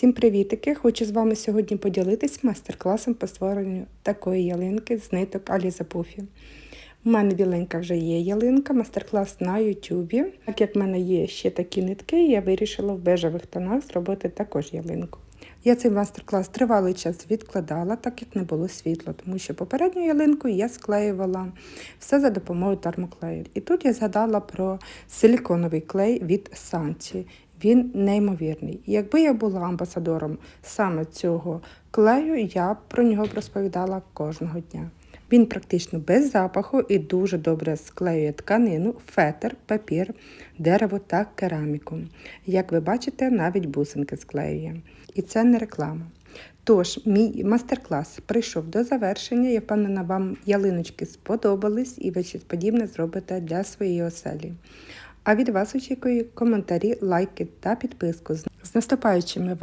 Всім привітики! Хочу з вами сьогодні поділитись майстер-класом по створенню такої ялинки з ниток Аліза Пуфі. У мене біленька вже є ялинка, майстер-клас на Ютубі. Так як в мене є ще такі нитки, я вирішила в бежевих тонах зробити також ялинку. Я цей майстер-клас тривалий час відкладала, так як не було світла, тому що попередню ялинку я склеювала все за допомогою термоклею. І тут я згадала про силіконовий клей від Санті. Він неймовірний. Якби я була амбасадором саме цього клею, я б про нього розповідала кожного дня. Він практично без запаху і дуже добре склеює тканину, фетр, папір, дерево та кераміку. Як ви бачите, навіть бусинки склеює. І це не реклама. Тож, мій майстер-клас прийшов до завершення. Я впевнена, вам ялиночки сподобались і ви щось подібне зробите для своєї оселі. А від вас очікую коментарі, лайки та підписку. З наступаючими вас!